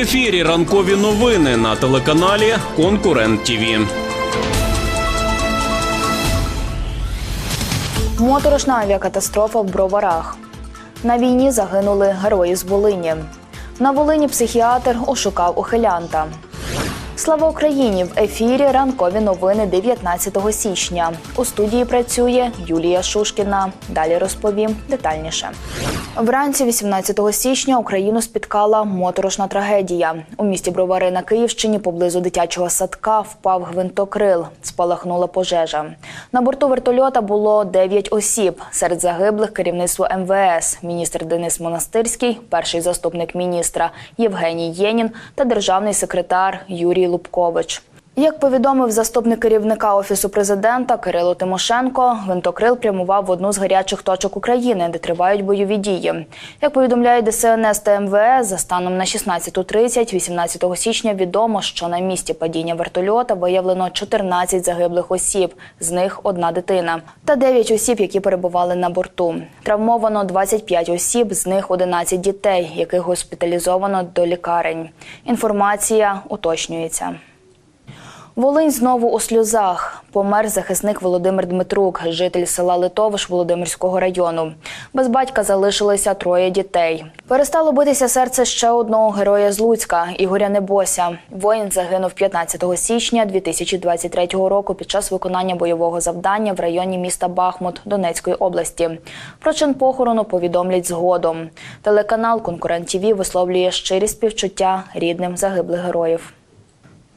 ефірі ранкові новини на телеканалі Конкурент ТІВІ. Моторошна авіакатастрофа в Броварах. На війні загинули герої з Волині. На Волині психіатр ошукав ухилянта. Слава Україні! В ефірі ранкові новини 19 січня. У студії працює Юлія Шушкіна. Далі розповім детальніше. Вранці 18 січня Україну спіткала моторошна трагедія. У місті Бровари на Київщині поблизу дитячого садка впав гвинтокрил. Спалахнула пожежа. На борту вертольота було 9 осіб. Серед загиблих керівництво МВС, міністр Денис Монастирський, перший заступник міністра Євгеній Єнін та державний секретар Юрій Лубкович. Як повідомив заступник керівника офісу президента Кирило Тимошенко, гвинтокрил прямував в одну з гарячих точок України, де тривають бойові дії. Як повідомляють ДСНС та МВС, за станом на 16.30 18 січня відомо, що на місці падіння вертольота виявлено 14 загиблих осіб, з них одна дитина, та 9 осіб, які перебували на борту. Травмовано 25 осіб, з них 11 дітей, яких госпіталізовано до лікарень. Інформація уточнюється. Волинь знову у сльозах. Помер захисник Володимир Дмитрук, житель села Литовиш Володимирського району. Без батька залишилися троє дітей. Перестало битися серце ще одного героя з Луцька Ігоря Небося. Воїн загинув 15 січня 2023 року під час виконання бойового завдання в районі міста Бахмут Донецької області. Про чин похорону повідомлять згодом. Телеканал Конкурент ТІВІ висловлює щирі співчуття рідним загиблих героїв.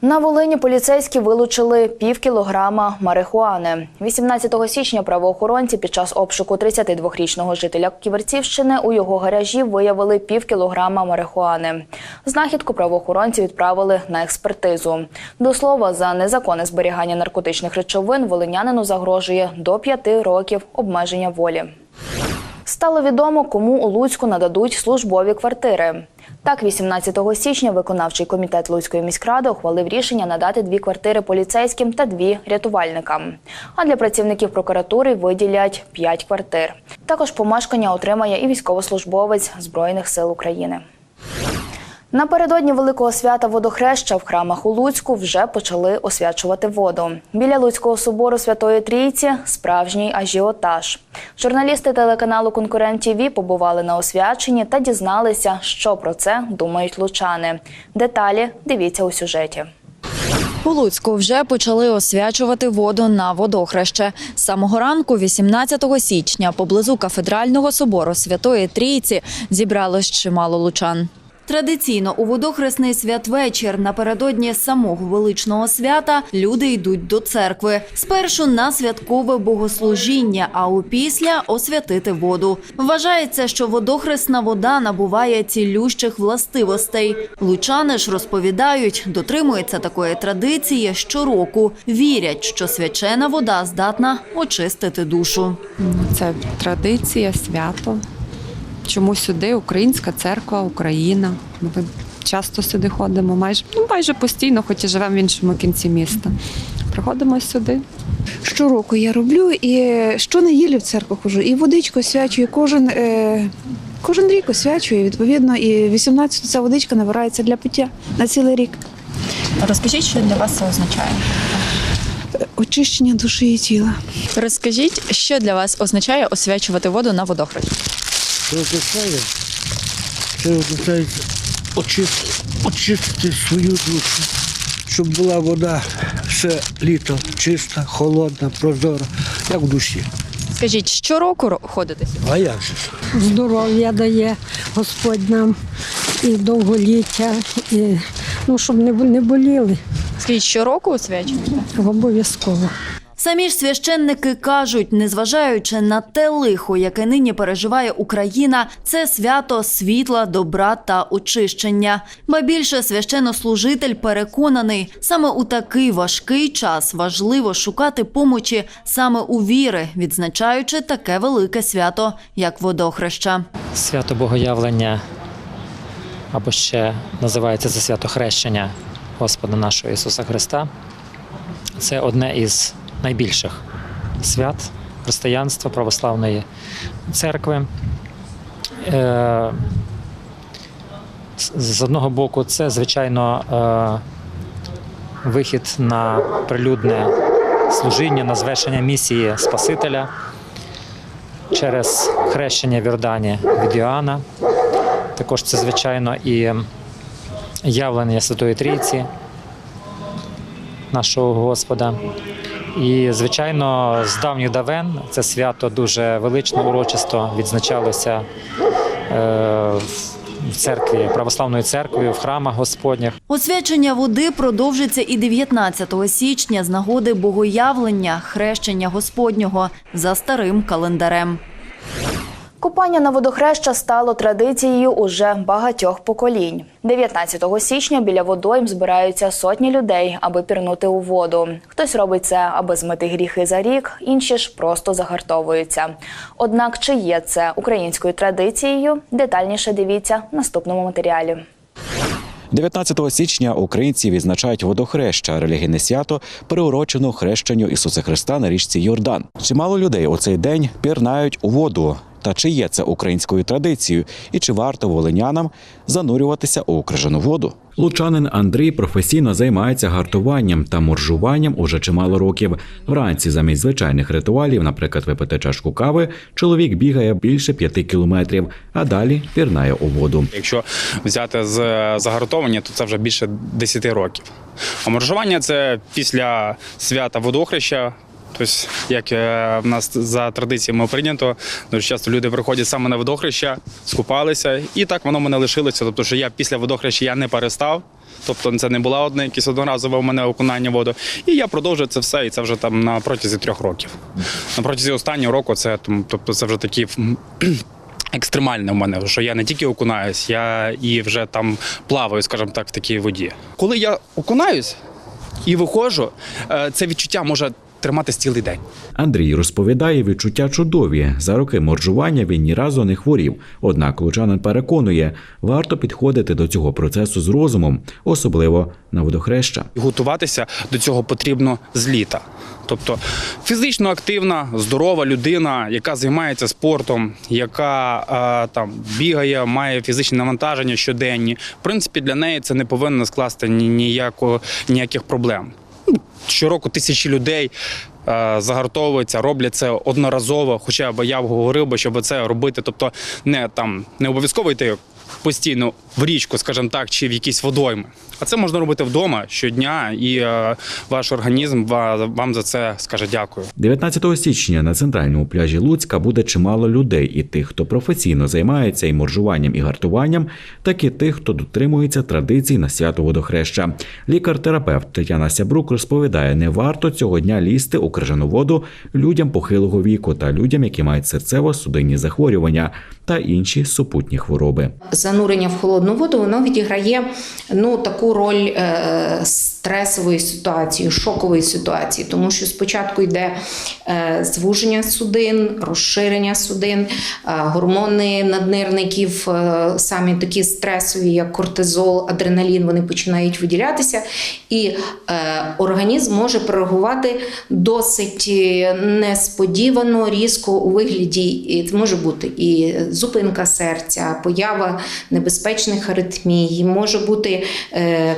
На Волині поліцейські вилучили пів кілограма марихуани. 18 січня правоохоронці під час обшуку 32-річного жителя Ківерцівщини у його гаражі виявили пів кілограма марихуани. Знахідку правоохоронці відправили на експертизу. До слова, за незаконне зберігання наркотичних речовин волинянину загрожує до п'яти років обмеження волі. Стало відомо, кому у Луцьку нададуть службові квартири. Так, 18 січня виконавчий комітет Луцької міськради ухвалив рішення надати дві квартири поліцейським та дві рятувальникам. А для працівників прокуратури виділять п'ять квартир. Також помешкання отримає і військовослужбовець Збройних сил України. Напередодні великого свята водохреща в храмах у Луцьку вже почали освячувати воду. Біля Луцького собору Святої Трійці справжній ажіотаж. Журналісти телеканалу Конкурент ТІВІ побували на освяченні та дізналися, що про це думають лучани. Деталі дивіться у сюжеті. У Луцьку вже почали освячувати воду на водохреще. З самого ранку, 18 січня, поблизу кафедрального собору Святої Трійці зібралось чимало лучан. Традиційно у водохресний святвечір напередодні самого величного свята люди йдуть до церкви. Спершу на святкове богослужіння, а опісля освятити воду. Вважається, що водохресна вода набуває цілющих властивостей. Лучани ж розповідають, дотримуються такої традиції щороку. Вірять, що свячена вода здатна очистити душу. Це традиція, свято. Чому сюди Українська церква, Україна. Ми часто сюди ходимо, майже ну майже постійно, хоч і живемо в іншому кінці міста. Приходимо сюди. Щороку я роблю і щонеділі в церкву ходжу. І водичку освячую кожен, е, кожен рік освячую. Відповідно, і 18 ця водичка набирається для пиття на цілий рік. Розкажіть, що для вас це означає? Очищення душі і тіла. Розкажіть, що для вас означає освячувати воду на водохрещі? Це це означає очистити, очистити свою душу, щоб була вода все літо чиста, холодна, прозора, як в душі. Скажіть, щороку ро- ходите сюди? А як же ж? здоров'я дає Господь нам і довголіття, і ну, щоб не, не боліли Скажіть, щороку освячуєте? обов'язково. Самі ж священники кажуть, незважаючи на те лихо, яке нині переживає Україна, це свято світла, добра та очищення. Ба більше священнослужитель переконаний, саме у такий важкий час важливо шукати помочі саме у віри, відзначаючи таке велике свято, як водохреща. Свято Богоявлення, або ще називається це свято Хрещення Господа нашого Ісуса Христа. Це одне із найбільших свят християнства православної церкви. Е, З- одного боку, це звичайно е, вихід на прилюдне служіння, на звершення місії Спасителя через хрещення в Йордані від Іоанна. Також це, звичайно, і явлення Святої Трійці, нашого Господа. І, звичайно, з давніх давен це свято дуже велично, урочисто відзначалося е, в церкві, православною церквою, в храмах Господніх. Освячення води продовжиться і 19 січня з нагоди богоявлення, хрещення Господнього за старим календарем. Купання на водохреща стало традицією уже багатьох поколінь. 19 січня біля водойм збираються сотні людей, аби пірнути у воду. Хтось робить це, аби змити гріхи за рік, інші ж просто загартовуються. Однак, чи є це українською традицією? Детальніше дивіться в наступному матеріалі. 19 січня українці відзначають водохреща, релігійне свято, приурочене хрещенню Ісуса Христа на річці Йордан. Чимало людей у цей день пірнають у воду. Та чи є це українською традицією, і чи варто волинянам занурюватися у крижану воду? Лучанин Андрій професійно займається гартуванням та моржуванням уже чимало років. Вранці замість звичайних ритуалів, наприклад, випити чашку кави, чоловік бігає більше п'яти кілометрів, а далі пірнає у воду. Якщо взяти з загартовування, то це вже більше 10 років. А моржування це після свята водохреща. Тобто, як е, в нас за традиціями прийнято, дуже часто люди приходять саме на водохреща, скупалися, і так воно мене лишилося. Тобто, що я після водохреща я не перестав. Тобто це не була одне якесь одноразове у мене окунання воду. І я продовжую це все, і це вже там на протязі трьох років. На протязі останнього року це тобто це вже такі екстремальне в мене, що я не тільки окунаюсь, я і вже там плаваю, скажімо так, в такій воді. Коли я окунаюсь і виходжу, е, це відчуття може триматись цілий день. Андрій розповідає, відчуття чудові. За роки моржування він ні разу не хворів. Однак лучанин переконує, варто підходити до цього процесу з розумом, особливо на водохреща. Готуватися до цього потрібно з літа. Тобто фізично активна, здорова людина, яка займається спортом, яка там бігає, має фізичні навантаження щоденні. В принципі, для неї це не повинно скласти ні- ніяко, ніяких проблем. Ну, Щороку тисячі людей е, загартовуються, роблять це одноразово. Хоча б я б говорив би, щоб це робити. Тобто, не там не обов'язково йти постійно в річку, скажімо так, чи в якісь водойми. А це можна робити вдома щодня, і е, ваш організм вам за це скаже дякую. 19 січня на центральному пляжі Луцька буде чимало людей, і тих, хто професійно займається і моржуванням, і гартуванням, так і тих, хто дотримується традицій на свято водохреща. Лікар-терапевт Тетяна Сябрук розповідає, не варто цього дня лізти у крижану воду людям похилого віку та людям, які мають серцево-судинні захворювання та інші супутні хвороби. Занурення в холодну воду воно відіграє ну таку роль е, стресової ситуації, шокової ситуації, тому що спочатку йде е, звуження судин, розширення судин, е, гормони наднирників, е, самі такі стресові, як кортизол, адреналін, вони починають виділятися, і організм може прореагувати досить несподівано, різко у вигляді. І це може бути і зупинка серця, поява небезпечних аритмій, може бути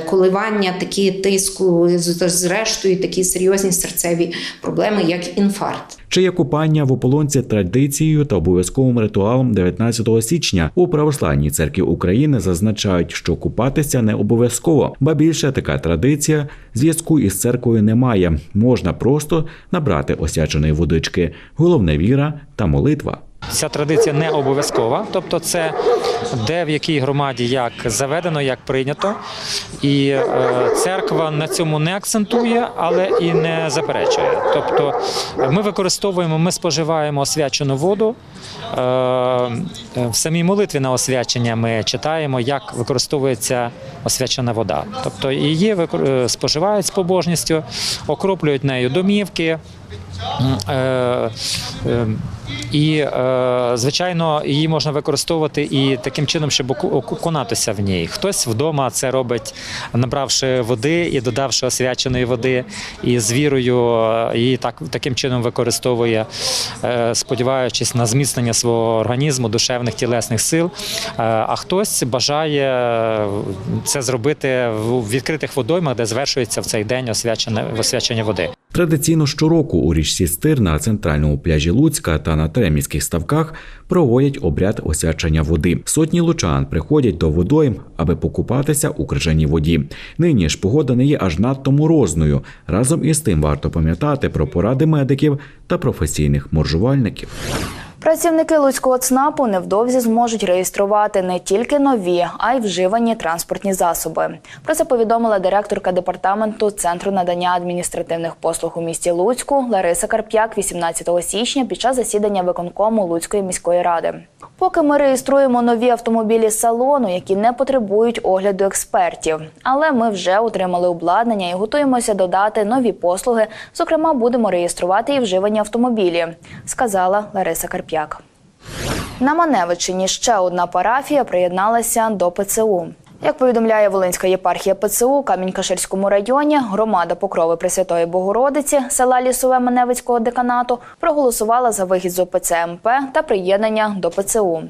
коливання такі тиску, зрештою такі серйозні серцеві проблеми, як інфаркт. Чи є купання в ополонці традицією та обов'язковим ритуалом 19 січня у православній церкві України зазначають, що купатися не обов'язково, ба більше така традиція зв'язку із церквою немає. Можна просто набрати осяченої водички. Головне віра та молитва. Ця традиція не обов'язкова, тобто це де в якій громаді як заведено, як прийнято. І е, церква на цьому не акцентує, але і не заперечує. Тобто е, ми використовуємо, ми споживаємо освячену воду. Е, в самій молитві на освячення ми читаємо, як використовується освячена вода. Тобто її споживають з побожністю, окроплюють нею домівки. Е, е, І, е, звичайно, її можна використовувати і таким чином, щоб окунатися в ній. Хтось вдома це робить, набравши води і додавши освяченої води, і з вірою е, її так, таким чином використовує, сподіваючись на зміцнення свого організму, душевних тілесних сил. А хтось бажає це зробити в відкритих водоймах, де звершується в цей день освячення води. Традиційно щороку у річці Стир на центральному пляжі Луцька та на Треміських ставках проводять обряд освячення води. Сотні лучан приходять до водойм, аби покупатися у крижаній воді. Нині ж погода не є аж надто морозною. Разом із тим варто пам'ятати про поради медиків та професійних моржувальників. Працівники Луцького ЦНАПу невдовзі зможуть реєструвати не тільки нові, а й вживані транспортні засоби. Про це повідомила директорка департаменту Центру надання адміністративних послуг у місті Луцьку Лариса Карп'як 18 січня під час засідання виконкому Луцької міської ради. Поки ми реєструємо нові автомобілі з салону, які не потребують огляду експертів. Але ми вже отримали обладнання і готуємося додати нові послуги. Зокрема, будемо реєструвати і вживані автомобілі, сказала Лариса Карп'як. На Маневичині ще одна парафія приєдналася до ПЦУ. Як повідомляє Волинська єпархія ПЦУ Камінь-Каширському районі, громада Покрови Пресвятої Богородиці села Лісове Маневицького деканату проголосувала за вихід з ОПЦ МП та приєднання до ПЦУ.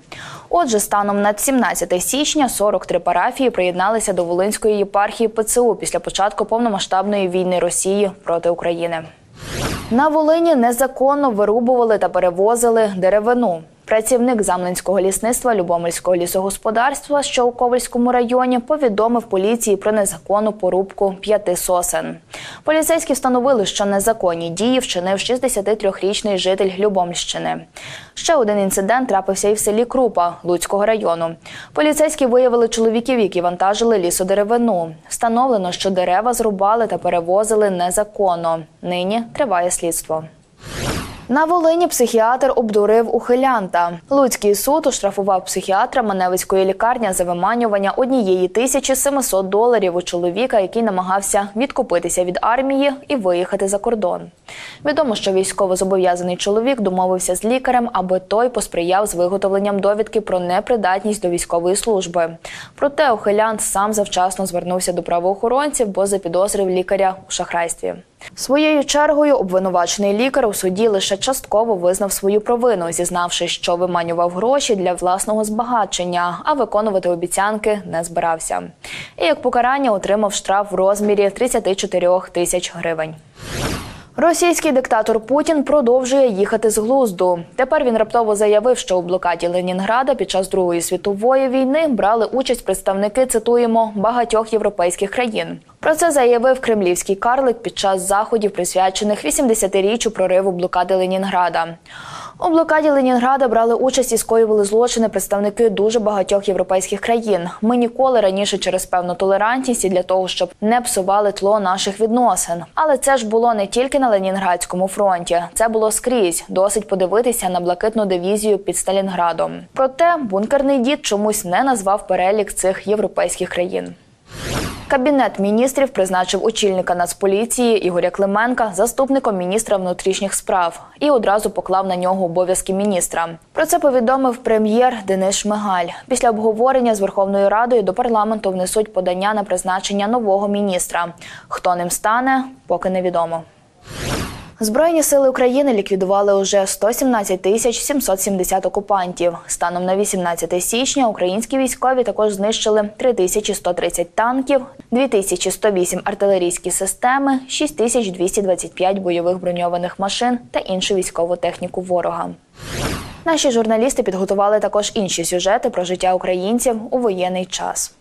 Отже, станом на 17 січня 43 парафії приєдналися до Волинської єпархії ПЦУ після початку повномасштабної війни Росії проти України. На Волині незаконно вирубували та перевозили деревину. Працівник Замлинського лісництва Любомельського лісогосподарства, що у Ковальському районі, повідомив поліції про незаконну порубку п'яти сосен. Поліцейські встановили, що незаконні дії вчинив 63-річний житель Любомльщини. Ще один інцидент трапився і в селі Крупа Луцького району. Поліцейські виявили чоловіків, які вантажили лісодеревину. Встановлено, що дерева зрубали та перевозили незаконно. Нині триває слідство. На Волині психіатр обдурив ухилянта. Луцький суд оштрафував психіатра Маневицької лікарні за виманювання однієї тисячі 700 доларів у чоловіка, який намагався відкупитися від армії і виїхати за кордон. Відомо, що військовозобов'язаний чоловік домовився з лікарем, аби той посприяв з виготовленням довідки про непридатність до військової служби. Проте ухилянт сам завчасно звернувся до правоохоронців, бо запідозрив лікаря у шахрайстві. Своєю чергою обвинувачений лікар у суді лише частково визнав свою провину, зізнавши, що виманював гроші для власного збагачення, а виконувати обіцянки не збирався. І як покарання отримав штраф в розмірі 34 тисяч гривень. Російський диктатор Путін продовжує їхати з глузду. Тепер він раптово заявив, що у блокаді Ленінграда під час Другої світової війни брали участь представники, цитуємо, багатьох європейських країн. Про це заявив кремлівський карлик під час заходів, присвячених 80-річчю прориву блокади Ленінграда. У блокаді Ленінграда брали участь і скоювали злочини представники дуже багатьох європейських країн. Ми ніколи раніше через певну толерантність і для того, щоб не псували тло наших відносин. Але це ж було не тільки на Ленінградському фронті, це було скрізь. Досить подивитися на блакитну дивізію під Сталінградом. Проте бункерний дід чомусь не назвав перелік цих європейських країн. Кабінет міністрів призначив очільника Нацполіції Ігоря Клименка заступником міністра внутрішніх справ і одразу поклав на нього обов'язки міністра. Про це повідомив прем'єр Денис Шмигаль. Після обговорення з Верховною Радою до парламенту внесуть подання на призначення нового міністра. Хто ним стане, поки невідомо. Збройні сили України ліквідували уже 117 тисяч 770 окупантів. Станом на 18 січня українські військові також знищили 3130 танків, 2108 артилерійські системи, 6225 бойових броньованих машин та іншу військову техніку ворога. Наші журналісти підготували також інші сюжети про життя українців у воєнний час.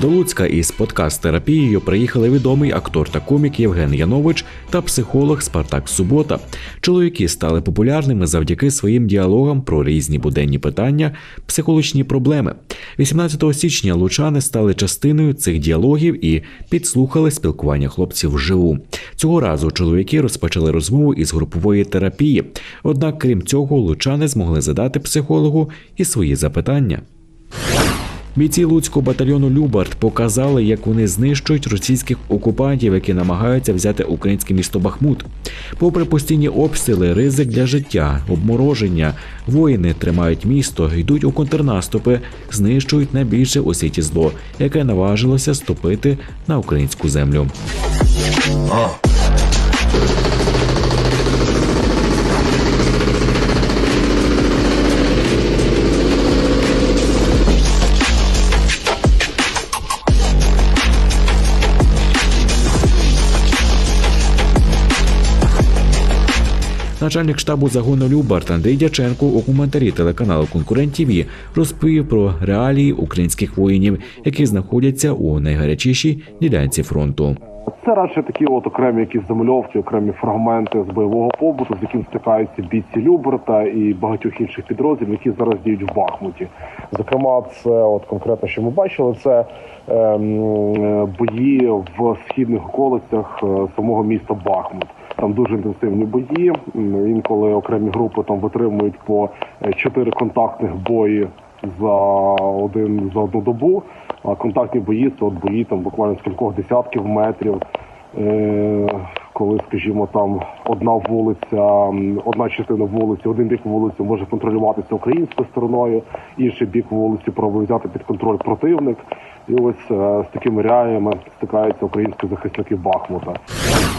До Луцька із подкаст-терапією приїхали відомий актор та комік Євген Янович та психолог Спартак Субота. Чоловіки стали популярними завдяки своїм діалогам про різні буденні питання, психологічні проблеми. 18 січня лучани стали частиною цих діалогів і підслухали спілкування хлопців вживу. Цього разу чоловіки розпочали розмову із групової терапії. Однак, крім цього, лучани змогли задати психологу і свої запитання. Бійці Луцького батальйону Любард показали, як вони знищують російських окупантів, які намагаються взяти українське місто Бахмут. Попри постійні обстріли, ризик для життя, обмороження, воїни тримають місто, йдуть у контрнаступи, знищують найбільше у світі зло, яке наважилося ступити на українську землю. Начальник штабу загону Любарт Андрій Дяченко у коментарі телеканалу Конкурент ТВ розповів про реалії українських воїнів, які знаходяться у найгарячішій ділянці фронту. Це радше такі от окремі якісь замальовки, окремі фрагменти з бойового побуту, з яким стикаються бійці Люберта і багатьох інших підрозділів, які зараз діють в Бахмуті. Зокрема, це от конкретно, що ми бачили, це ем, е, бої в східних околицях е, самого міста Бахмут. Там дуже інтенсивні бої. Інколи окремі групи там витримують по е, чотири контактних бої за один за одну добу. А контактні бої це от бої там буквально з кількох десятків метрів. Е, коли, скажімо, там одна вулиця, одна частина вулиці, один бік вулиці може контролюватися українською стороною, інший бік вулиці пробує взяти під контроль противник. І ось е, з такими реаліями стикаються українські захисники Бахмута.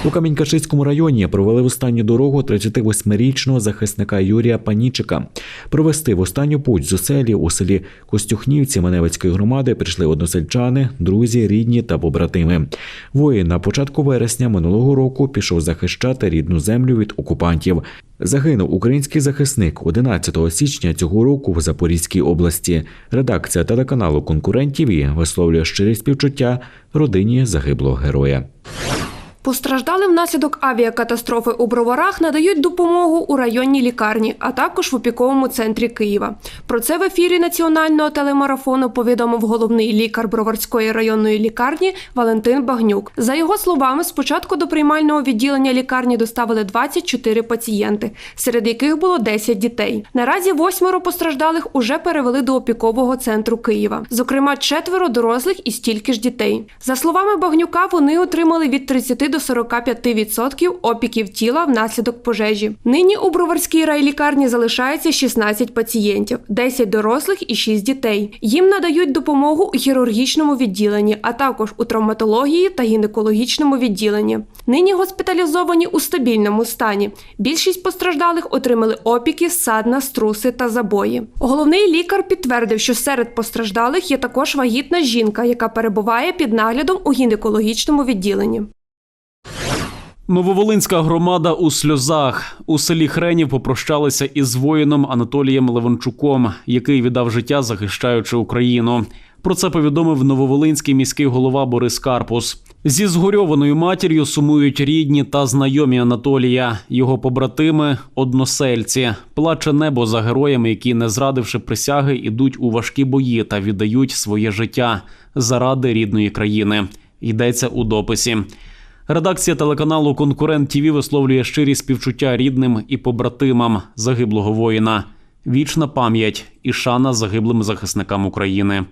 У Камінь-Кашицькому районі провели в останню дорогу 38-річного захисника Юрія Панічика. Провести в останню путь з оселі у селі Костюхнівці Маневицької громади прийшли односельчани, друзі, рідні та побратими. Воїн на початку вересня минулого року пішов захищати рідну землю від окупантів. Загинув український захисник 11 січня цього року в Запорізькій області. Редакція телеканалу Конкурент ТВ висловлює щирі співчуття родині загиблого героя. Постраждалим внаслідок авіакатастрофи у Броварах надають допомогу у районній лікарні, а також в опіковому центрі Києва. Про це в ефірі національного телемарафону повідомив головний лікар Броварської районної лікарні Валентин Багнюк. За його словами, спочатку до приймального відділення лікарні доставили 24 пацієнти, серед яких було 10 дітей. Наразі восьмеро постраждалих уже перевели до опікового центру Києва. Зокрема, четверо дорослих і стільки ж дітей. За словами Багнюка, вони отримали від 30 до 45% опіків тіла внаслідок пожежі. Нині у Броварській райлікарні залишається 16 пацієнтів, 10 дорослих і 6 дітей. Їм надають допомогу у хірургічному відділенні, а також у травматології та гінекологічному відділенні. Нині госпіталізовані у стабільному стані. Більшість постраждалих отримали опіки, садна, струси та забої. Головний лікар підтвердив, що серед постраждалих є також вагітна жінка, яка перебуває під наглядом у гінекологічному відділенні. Нововолинська громада у сльозах у селі Хренів попрощалися із воїном Анатолієм Леванчуком, який віддав життя, захищаючи Україну. Про це повідомив нововолинський міський голова Борис Карпус. Зі згорьованою матір'ю сумують рідні та знайомі Анатолія, його побратими, односельці. Плаче небо за героями, які, не зрадивши присяги, ідуть у важкі бої та віддають своє життя заради рідної країни. Йдеться у дописі. Редакція телеканалу Конкурент ТІВІ висловлює щирі співчуття рідним і побратимам загиблого воїна. Вічна пам'ять і шана загиблим захисникам України.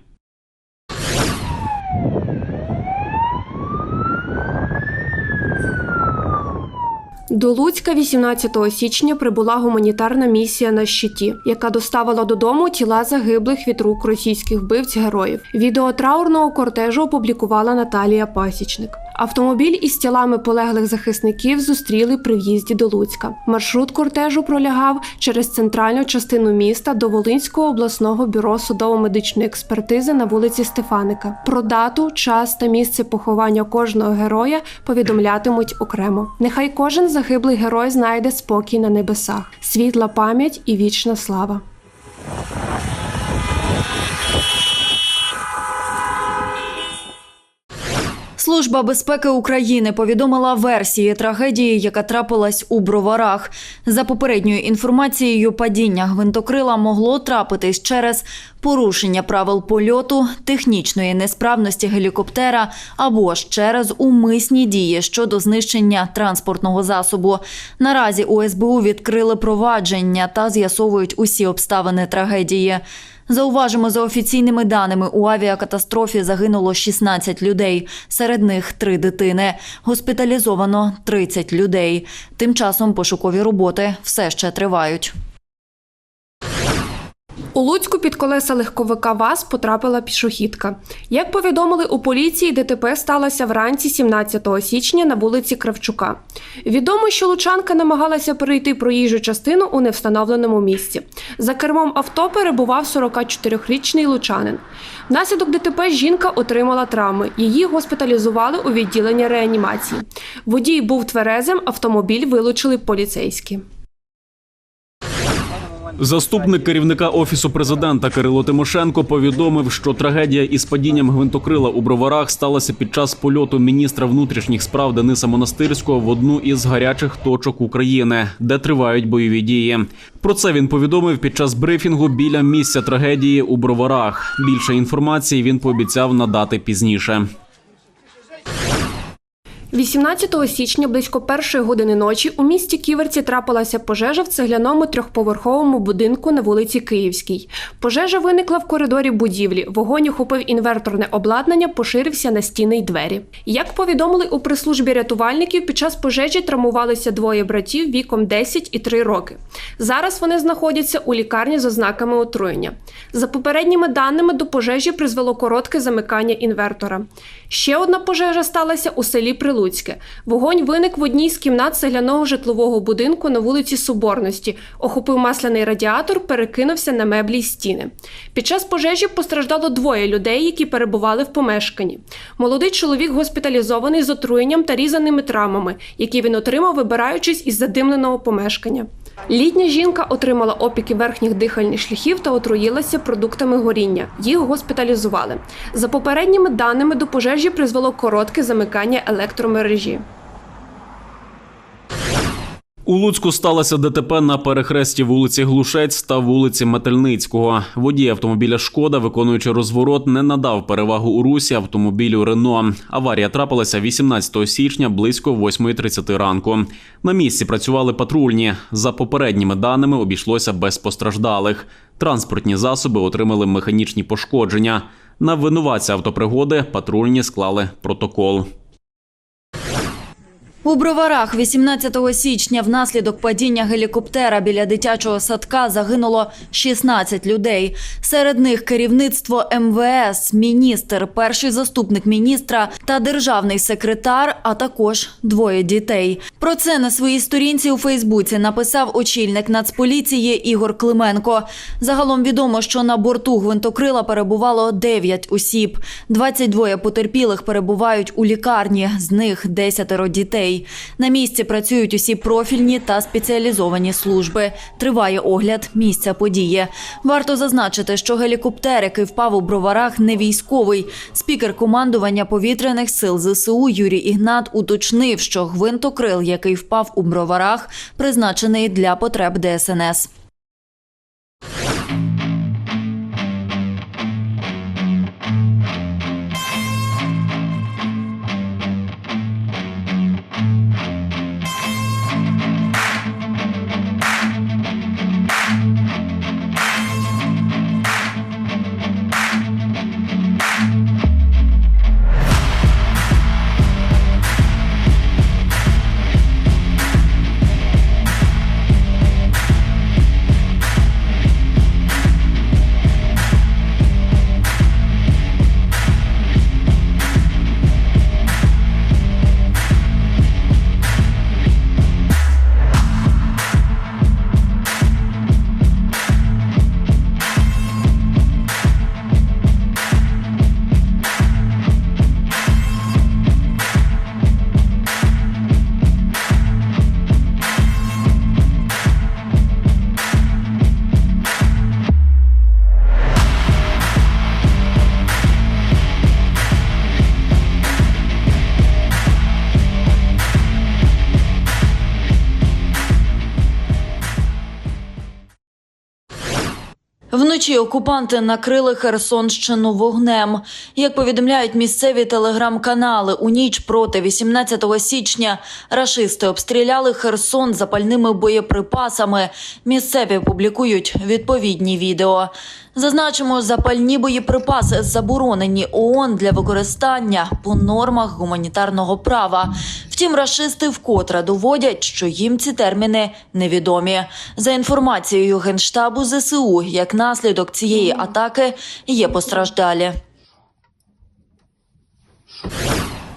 До Луцька 18 січня прибула гуманітарна місія на щиті, яка доставила додому тіла загиблих від рук російських вбивць героїв. Відео траурного кортежу опублікувала Наталія Пасічник. Автомобіль із тілами полеглих захисників зустріли при в'їзді до Луцька. Маршрут кортежу пролягав через центральну частину міста до Волинського обласного бюро судово-медичної експертизи на вулиці Стефаника. Про дату, час та місце поховання кожного героя повідомлятимуть окремо. Нехай кожен загиблий герой знайде спокій на небесах, світла пам'ять і вічна слава. Служба безпеки України повідомила версії трагедії, яка трапилась у броварах. За попередньою інформацією, падіння гвинтокрила могло трапитись через порушення правил польоту, технічної несправності гелікоптера або ж через умисні дії щодо знищення транспортного засобу. Наразі у СБУ відкрили провадження та з'ясовують усі обставини трагедії. Зауважимо, за офіційними даними, у авіакатастрофі загинуло 16 людей, серед них три дитини. Госпіталізовано 30 людей. Тим часом пошукові роботи все ще тривають. У Луцьку під колеса легковика ВАЗ потрапила пішохідка. Як повідомили у поліції, ДТП сталося вранці 17 січня на вулиці Кравчука. Відомо, що лучанка намагалася перейти проїжджу частину у невстановленому місці. За кермом авто перебував 44-річний лучанин. Внаслідок ДТП жінка отримала травми. Її госпіталізували у відділення реанімації. Водій був тверезим, автомобіль вилучили поліцейські. Заступник керівника офісу президента Кирило Тимошенко повідомив, що трагедія із падінням гвинтокрила у броварах сталася під час польоту міністра внутрішніх справ Дениса Монастирського в одну із гарячих точок України, де тривають бойові дії. Про це він повідомив під час брифінгу біля місця трагедії у броварах. Більше інформації він пообіцяв надати пізніше. 18 січня близько першої години ночі у місті Ківерці трапилася пожежа в цегляному трьохповерховому будинку на вулиці Київській. Пожежа виникла в коридорі будівлі. Вогонь охопив інверторне обладнання, поширився на стіни й двері. Як повідомили у прес-службі рятувальників, під час пожежі травмувалися двоє братів віком 10 і 3 роки. Зараз вони знаходяться у лікарні з ознаками отруєння. За попередніми даними, до пожежі призвело коротке замикання інвертора. Ще одна пожежа сталася у селі Прилуцьке. Вогонь виник в одній з кімнат цегляного житлового будинку на вулиці Соборності, охопив масляний радіатор, перекинувся на меблі й стіни. Під час пожежі постраждало двоє людей, які перебували в помешканні. Молодий чоловік госпіталізований з отруєнням та різаними травмами, які він отримав, вибираючись із задимленого помешкання. Літня жінка отримала опіки верхніх дихальних шляхів та отруїлася продуктами горіння. Їх госпіталізували. За попередніми даними до пожежі призвело коротке замикання електромережі. У Луцьку сталося ДТП на перехресті вулиці Глушець та вулиці Метельницького. Водій автомобіля Шкода, виконуючи розворот, не надав перевагу у русі автомобілю Рено. Аварія трапилася 18 січня близько 8.30 ранку. На місці працювали патрульні. За попередніми даними обійшлося без постраждалих. Транспортні засоби отримали механічні пошкодження. На винуватця автопригоди патрульні склали протокол. У броварах 18 січня внаслідок падіння гелікоптера біля дитячого садка загинуло 16 людей. Серед них керівництво МВС, міністр, перший заступник міністра та державний секретар, а також двоє дітей. Про це на своїй сторінці у Фейсбуці написав очільник Нацполіції Ігор Клименко. Загалом відомо, що на борту гвинтокрила перебувало 9 осіб. 22 потерпілих перебувають у лікарні, з них 10 дітей. На місці працюють усі профільні та спеціалізовані служби. Триває огляд місця події. Варто зазначити, що гелікоптер, який впав у броварах, не військовий. Спікер командування повітряних сил ЗСУ Юрій Ігнат уточнив, що гвинтокрил, який впав у броварах, призначений для потреб ДСНС. Вночі окупанти накрили Херсонщину вогнем. Як повідомляють місцеві телеграм-канали, у ніч проти 18 січня рашисти обстріляли Херсон запальними боєприпасами. Місцеві публікують відповідні відео. Зазначимо, запальні боєприпаси заборонені ООН для використання по нормах гуманітарного права. Втім, рашисти вкотре доводять, що їм ці терміни невідомі. За інформацією генштабу ЗСУ, як наслідок цієї атаки є постраждалі.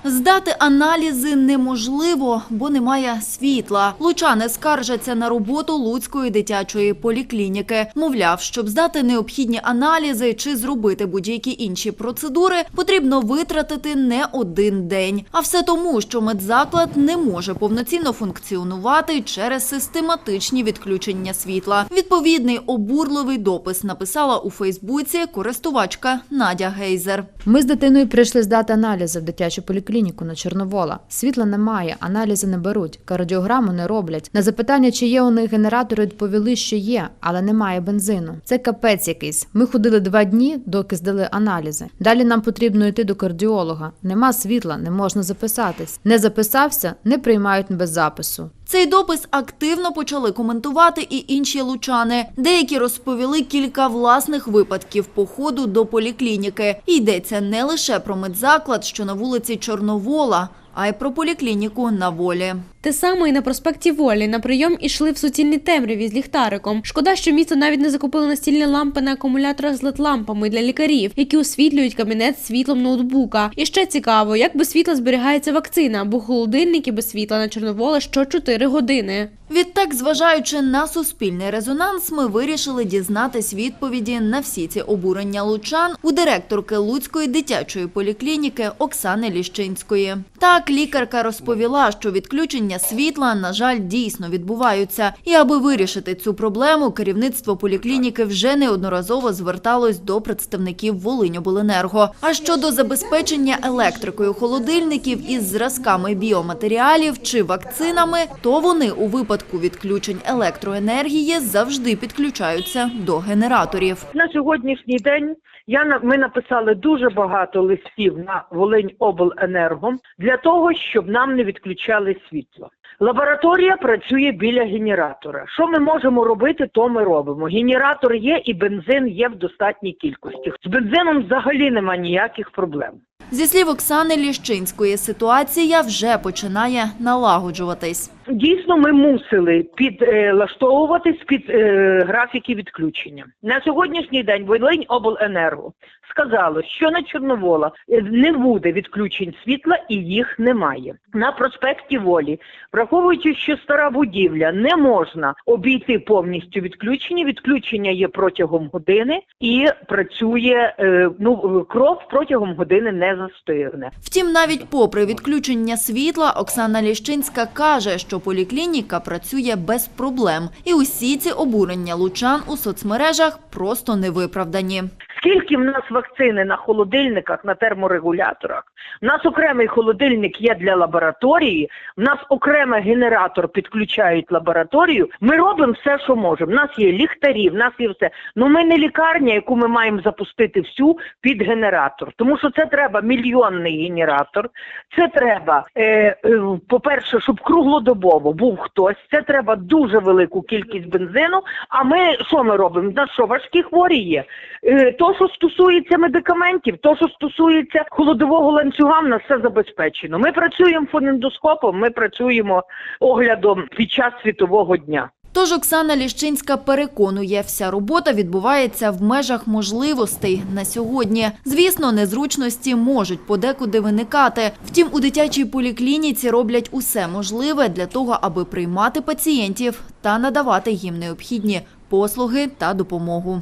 Здати аналізи неможливо, бо немає світла. Лучани скаржаться на роботу Луцької дитячої поліклініки. Мовляв, щоб здати необхідні аналізи чи зробити будь-які інші процедури, потрібно витратити не один день. А все тому, що медзаклад не може повноцінно функціонувати через систематичні відключення світла. Відповідний обурливий допис написала у Фейсбуці користувачка Надя Гейзер. Ми з дитиною прийшли здати аналізи в дитячу поліклініку на Чорновола. Світла немає, аналізи не беруть, кардіограму не роблять. На запитання, чи є у них генератори, відповіли, що є, але немає бензину. Це капець якийсь. Ми ходили два дні, доки здали аналізи. Далі нам потрібно йти до кардіолога. Нема світла, не можна записатись. Не записався, не приймають без запису. Цей допис активно почали коментувати і інші лучани. Деякі розповіли кілька власних випадків походу до поліклініки. Йдеться не лише про медзаклад, що на вулиці Чорновола, а й про поліклініку на волі. Те саме і на проспекті Волі. На прийом ішли в суцільній темряві з ліхтариком. Шкода, що місто навіть не закупило настільні лампи на акумуляторах з LED-лампами для лікарів, які освітлюють кабінет світлом ноутбука. І ще цікаво, як без світла зберігається вакцина, бо холодильники без світла на Чорновола що 4 години. Відтак, зважаючи на суспільний резонанс, ми вирішили дізнатись відповіді на всі ці обурення лучан у директорки Луцької дитячої поліклініки Оксани Ліщинської. Так, лікарка розповіла, що відключення світла, на жаль, дійсно відбуваються. І аби вирішити цю проблему, керівництво поліклініки вже неодноразово зверталось до представників Волиньобленерго. А щодо забезпечення електрикою холодильників із зразками біоматеріалів чи вакцинами, то вони у випадку відключень електроенергії завжди підключаються до генераторів. На сьогоднішній день я ми написали дуже багато листів на Волинь обленерго для того, щоб нам не відключали світло. Лабораторія працює біля генератора. Що ми можемо робити, то ми робимо. Генератор є і бензин є в достатній кількості. З бензином взагалі нема ніяких проблем. Зі слів Оксани Ліщинської, ситуація вже починає налагоджуватись. Дійсно, ми мусили підлаштовуватись під е, графіки відключення. На сьогоднішній день Волинь обленерго сказало, що на Чорновола е, не буде відключень світла і їх немає. На проспекті Волі, враховуючи, що стара будівля не можна обійти повністю відключення. Відключення є протягом години і працює е, ну кров протягом години не застигне. Втім, навіть попри відключення світла, Оксана Ліщинська каже, що поліклініка працює без проблем, і усі ці обурення лучан у соцмережах просто невиправдані. Скільки в нас вакцини на холодильниках, на терморегуляторах? У нас окремий холодильник є для лабораторії, в нас окремий генератор підключають лабораторію. Ми робимо все, що можемо. У нас є ліхтарі, в нас є все. Ну ми не лікарня, яку ми маємо запустити всю під генератор. Тому що це треба мільйонний генератор. Це треба, е, е, по-перше, щоб круглодобово був хтось. Це треба дуже велику кількість бензину. А ми що ми робимо? На що важкі хворі є? Е, то, що стосується медикаментів, то, що стосується холодового ланцюга, в нас все забезпечено. Ми працюємо фонендоскопом, ми працюємо оглядом під час світового дня. Тож Оксана Ліщинська переконує, вся робота відбувається в межах можливостей на сьогодні. Звісно, незручності можуть подекуди виникати. Втім, у дитячій поліклініці роблять усе можливе для того, аби приймати пацієнтів та надавати їм необхідні послуги та допомогу.